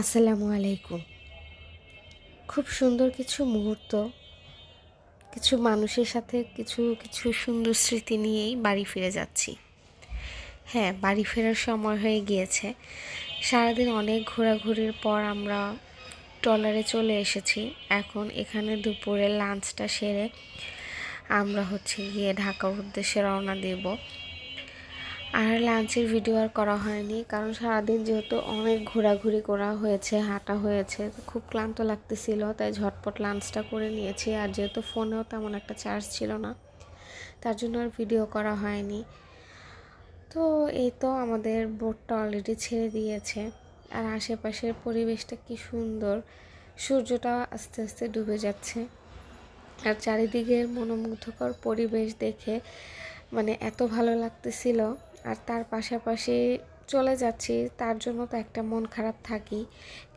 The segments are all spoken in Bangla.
আসসালামু আলাইকুম। খুব সুন্দর কিছু মুহূর্ত, কিছু মানুষের সাথে কিছু কিছু সুন্দর স্মৃতি নিয়েই বাড়ি ফিরে যাচ্ছি। হ্যাঁ বাড়ি ফেরার সময় হয়ে গিয়েছে। সারাদিন অনেক ঘোরাঘুরির পর আমরা ট্রলারে চলে এসেছি। এখন এখানে দুপুরে লাঞ্চটা সেরে আমরা হচ্ছে গিয়ে ঢাকার উদ্দেশ্যে রওনা দেব। আর লাঞ্চের ভিডিও আর করা হয়নি, কারণ সারাদিন যেহেতু অনেক ঘোরাঘুরি করা হয়েছে, হাঁটা হয়েছে, খুব ক্লান্ত লাগতেছিল, তাই ঝটপট লাঞ্চটা করে নিয়েছি। আর যেহেতু ফোনেও তেমন একটা চার্জ ছিল না, তার জন্য আর ভিডিও করা হয়নি। তো এই তো আমাদের বোটটা অলরেডি ছেড়ে দিয়েছে। আর আশেপাশের পরিবেশটা কি সুন্দর, সূর্যটা আস্তে আস্তে ডুবে যাচ্ছে। আর চারিদিকের মনোমুগ্ধকর পরিবেশ দেখে মানে এত ভালো লাগতেছিল। আর তার পাশাপাশি চলে যাচ্ছি, তার জন্য তো একটা মন খারাপ থাকি।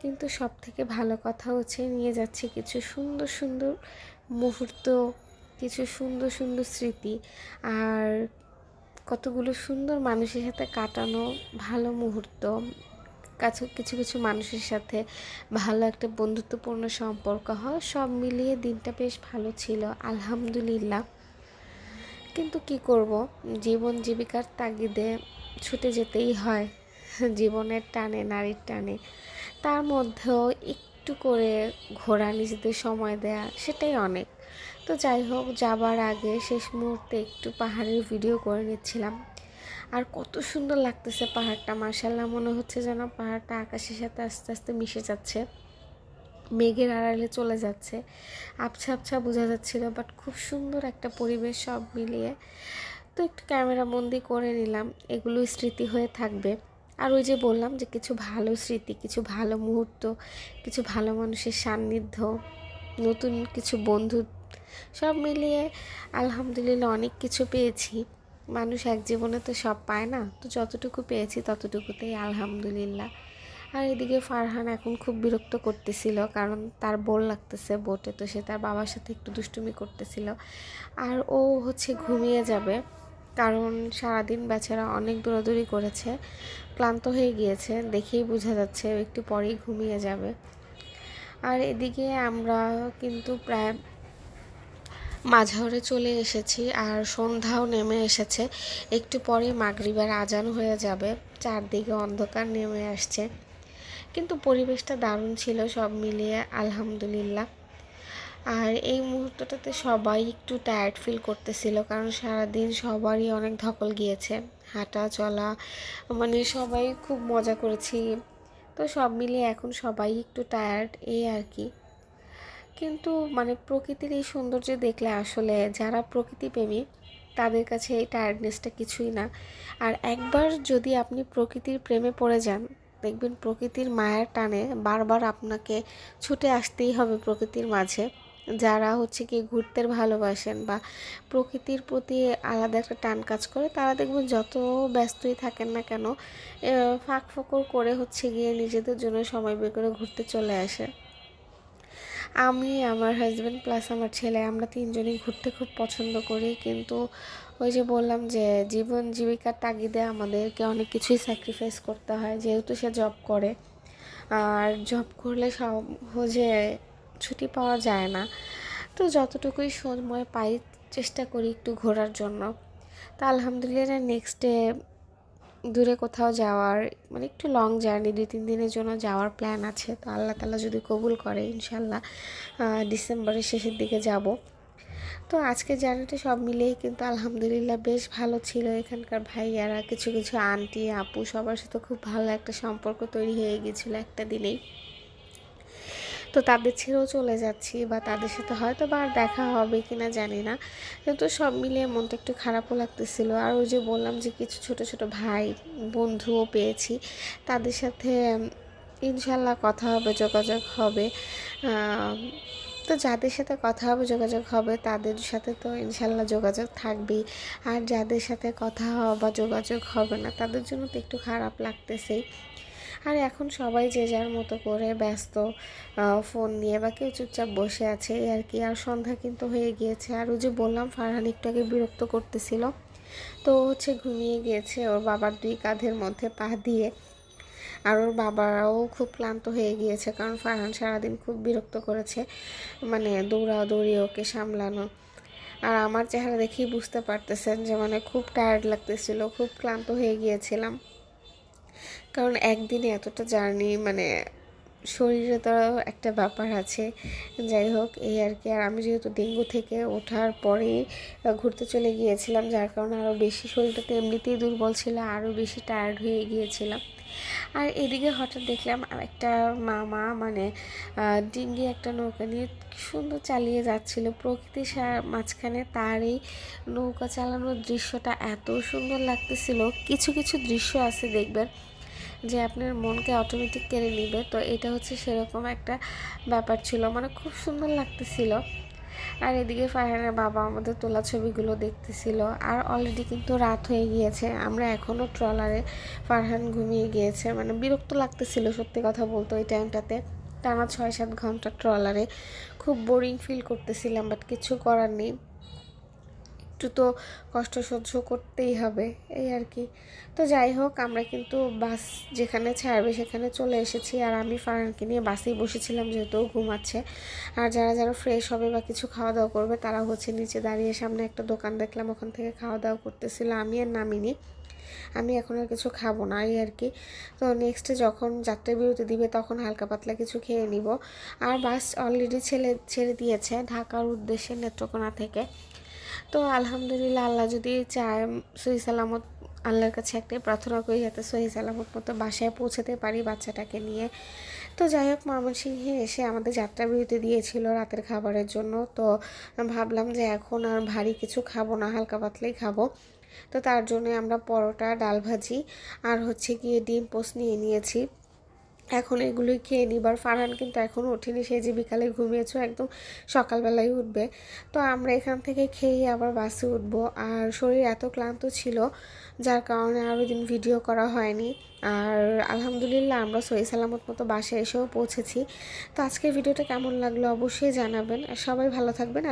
কিন্তু সব থেকে ভালো কথা হচ্ছে নিয়ে যাচ্ছি কিছু সুন্দর সুন্দর মুহূর্ত, কিছু সুন্দর সুন্দর স্মৃতি। আর কতগুলো সুন্দর মানুষের সাথে কাটানো ভালো মুহূর্ত, কাছে, কিছু কিছু মানুষের সাথে ভালো একটা বন্ধুত্বপূর্ণ সম্পর্ক হয় সব মিলিয়ে দিনটা বেশ ভালো ছিল, আলহামদুলিল্লাহ। কিন্তু কি করব? জীবন জীবিকার তাগিদে ছুটে যেতেই হয়। জীবনের টানে, নারীর টানে। তার মধ্যেও একটু করে ঘোরা, নিজেদের সময় দেয়া, সেটাই অনেক। তো যাই হোক, যাবার আগে শেষ মুহূর্তে একটু পাহাড়ের ভিডিও করে নিচ্ছিলাম। আর কত সুন্দর লাগতেছে পাহাড়টা। মার্শাল্লাহ মনে হচ্ছে যেন পাহাড়টা আকাশের সাথে আস্তে আস্তে মিশে যাচ্ছে। মেঘের আড়ালে চলে যাচ্ছে। আবছা আবছা বোঝা যাচ্ছিল বাট খুব সুন্দর একটা পরিবেশ সব মিলিয়ে। তো একটু ক্যামেরা বন্দি করে নিলাম এগুলো স্মৃতি হয়ে থাকবে। আর ওই যে বললাম যে কিছু ভালো স্মৃতি, কিছু ভালো মুহূর্ত, কিছু ভালো মানুষের সান্নিধ্য, নতুন কিছু বন্ধু, সব মিলিয়ে আলহামদুলিল্লাহ অনেক কিছু পেয়েছি। মানুষ এক জীবনে তো সব পায় না, তো যতটুকু পেয়েছি ততটুকুতেই আলহামদুলিল্লাহ। আর এদিকে ফারহান এখন খুব বিরক্ত করতেছিল, কারণ তার বোর লাগতেছে বোটে, তো সে তার বাবার সাথে একটু দুষ্টুমি করতেছিল। আর ও হচ্ছে ঘুমিয়ে যাবে, কারণ সারাদিন বেচারা অনেক দৌড়াদৌড়ি করেছে, ক্লান্ত হয়ে গিয়েছে, দেখেই বোঝা যাচ্ছে একটু পরেই ঘুমিয়ে যাবে। আর এদিকে আমরা কিন্তু প্রায় মাঝারে চলে এসেছি, আর সন্ধ্যাও নেমে এসেছে, একটু পরে মাগরিবার আজান হয়ে যাবে, চারদিকে অন্ধকার নেমে আসছে। কিন্তু পরিবেশটা দারুণ ছিল, সব মিলিয়ে আলহামদুলিল্লাহ। আর এই মুহূর্তটাতে সবাই একটু টায়ার্ড ফিল করতেছিল, কারণ সারাদিন সবারই অনেক ধকল গিয়েছে। হাঁটা, চলা মানে সবাই খুব মজা করেছি। তো সব মিলিয়ে এখন সবাই একটু টায়ার্ড এই আর কি। কিন্তু মানে প্রকৃতির এই সৌন্দর্য দেখলে আসলে যারা প্রকৃতিপ্রেমী তাদের কাছে এই টায়ার্ডনেসটা কিছুই না। আর একবার যদি আপনি প্রকৃতির প্রেমে পড়ে যান দেখবেন প্রকৃতির মায়ের টানে বারবার আপনাকে ছুটে আসতেই হবে প্রকৃতির মাঝে। যারা হচ্ছে কি ঘুরতে ভালোবাসেন বা প্রকৃতির প্রতি আলাদা একটা টান কাজ করে, তারা দেখবেন যত ব্যস্তই থাকেন না কেন ফাঁক ফোকর করে হচ্ছে গিয়ে নিজেদের জন্য সময় বের করে ঘুরতে চলে আসে। আমি, আমার হাজব্যান্ড প্লাস আমার ছেলে, আমরা তিনজনই ঘুরতে খুব পছন্দ করি। কিন্তু ওই যে বললাম যে জীবন জীবিকার তাগিদে আমাদেরকে অনেক কিছুই স্যাক্রিফাইস করতে হয়, যেহেতু সে জব করে। আর জব করলে সহজে ছুটি পাওয়া যায় না। তো যতটুকুই সময় পাই চেষ্টা করি একটু ঘোরার জন্য। তা আলহামদুলিল্লাহ নেক্সট ডে দূরে কোথাও যাওয়ার মানে একটু লং জার্নি দুই তিন দিনের জন্য যাওয়ার প্ল্যান আছে। তো আল্লাহ তালা যদি কবুল করে, ইনশাল্লাহ ডিসেম্বরের শেষের দিকে যাব। তো আজকে জার্নিটা সব মিলেই কিন্তু আলহামদুলিল্লাহ বেশ ভালো ছিল এখানকার ভাইয়ারা। কিছু কিছু আন্টি, আপু সবার সাথে খুব ভালো একটা সম্পর্ক তৈরি হয়ে গিয়েছিল একটা দিনেই। তো তাদের ছেড়েও চলে যাচ্ছি বা তাদের সাথে হয়তো বা আর দেখা হবে কি না জানি না। কিন্তু সব মিলিয়ে মনটা একটু খারাপও লাগতেছিল। আর ওই যে বললাম যে কিছু ছোট ছোট ভাই বন্ধুও পেয়েছি, তাদের সাথে ইনশাল্লাহ কথা হবে, যোগাযোগ হবে। তো যাদের সাথে কথা হবে, যোগাযোগ হবে, তাদের সাথে তো ইনশাল্লাহ যোগাযোগ থাকবেই। আর যাদের সাথে কথা বা যোগাযোগ হবে না, তাদের জন্য তো একটু খারাপ লাগতেছেই। আর এখন সবাই যে যার মতো করে ব্যস্ত ফোন নিয়ে বা কেউ চুপচাপ বসে আছে আর কি। আর সন্ধ্যা কিন্তু হয়ে গিয়েছে। আর ওই যে বললাম, ফারহান একটু আগে বিরক্ত করতেছিল। তো হচ্ছে ঘুমিয়ে গিয়েছে, ওর বাবার দুই কাঁধের মধ্যে পা দিয়ে। আর ওর বাবারাও খুব ক্লান্ত হয়ে গিয়েছে, কারণ ফারহান সারাদিন খুব বিরক্ত করেছে মানে দৌড়াদৌড়ি ওকে সামলানো। আর আমার চেহারা দেখেই বুঝতে পারতেছেন যে মানে খুব টায়ার্ড লাগতেছিল, খুব ক্লান্ত হয়ে গিয়েছিলাম। কারণ একদিনে এতটা জার্নি মানে শরীরে তো একটা ব্যাপার আছে। যাই হোক, এই আর কি। আর আমি যেহেতু ডেঙ্গু থেকে ওঠার পরেই ঘুরতে চলে গিয়েছিলাম, যার কারণে আরও বেশি শরীরটা তো এমনিতেই দুর্বল ছিল আরও বেশি টায়ার্ড হয়ে গিয়েছিলাম। আর এদিকে হঠাৎ দেখলাম একটা মামা মানে ডিঙ্গি একটা নৌকা নিয়ে সুন্দর চালিয়ে যাচ্ছিল। প্রকৃতির মাঝখানে তার এই নৌকা চালানোর দৃশ্যটা এত সুন্দর লাগতেছিল। কিছু কিছু দৃশ্য আছে দেখবেন যে আপনার মনকে অটোমেটিক কেড়ে নিবে। তো এটা হচ্ছে সেরকম একটা ব্যাপার ছিল। মানে খুব সুন্দর লাগতেছিল। আর এদিকে ফারহানের বাবা আমাদের তোলা ছবিগুলো দেখতেছিল। আর অলরেডি কিন্তু রাত হয়ে গিয়েছে। আমরা এখনও ট্রলারে ফারহান ঘুমিয়ে গিয়েছে। মানে বিরক্ত লাগতেছিল, সত্যি কথা বলতো, ওই টাইমটাতে টানা ছয় সাত ঘণ্টা ট্রলারে খুব বোরিং ফিল করতেছিলাম বাট কিছু করার নেই। একটু তো কষ্ট সহ্য করতেই হবে, এই আর কি। তো যাই হোক, আমরা কিন্তু বাস যেখানে ছাড়বে সেখানে চলে এসেছি। আর আমি ফারানকে নিয়ে বাসেই বসেছিলাম যেহেতু ঘুমাচ্ছে। আর যারা যারা ফ্রেশ হবে বা কিছু খাওয়া দাওয়া করবে, তারা হচ্ছে নিচে দাঁড়িয়ে সামনে একটা দোকান দেখলাম। ওখান থেকে খাওয়া দাওয়া করতেছিল। আমি আর নামিনি। আমি এখন আর কিছু খাব না, এই আর কি। তো নেক্সটে যখন যাত্রা বিরতি দিবে, তখন হালকা পাতলা কিছু খেয়ে নিব। আর বাস অলরেডি ছেলে, ছেড়ে দিয়েছে ঢাকার উদ্দেশ্যে নেত্রকোনা থেকে। তো আলহামদুলিল্লাহ আল্লাহ যদি চায় সহি সালামত, আল্লাহর কাছে একটাই প্রার্থনা করি যাতে সহি সালামত মতো বাসায় পৌঁছাতে পারি বাচ্চাটাকে নিয়ে। তো যাই হোক, ময়মনসিংহে এসে আমাদের যাত্রা বিরতি দিয়েছিল রাতের খাবারের জন্য। তো ভাবলাম যে এখন আর ভারী কিছু খাব না, হালকা পাতলাই খাব। তো তার জন্য আমরা পরোটা, ডাল ভাজি আর হচ্ছে গিয়ে ডিম পোস্ট নিয়ে নিয়েছি। এখন এগুলোই খেয়ে নিবার ফারহান কিন্তু এখনও ওঠেনি, সে যে বিকালে ঘুমিয়েছ একদম সকালবেলায় উঠবে। তো আমরা এখান থেকে খেয়ে আবার বাসে উঠবো। আর শরীর এত ক্লান্ত ছিল, যার কারণে আরও দিন ভিডিও করা হয়নি। আর আলহামদুলিল্লাহ আমরা সহি সালামত মতো বাসায় এসেও পৌঁছেছি। তো আজকের ভিডিওটা কেমন লাগল অবশ্যই জানাবেন। আর সবাই ভালো থাকবেন।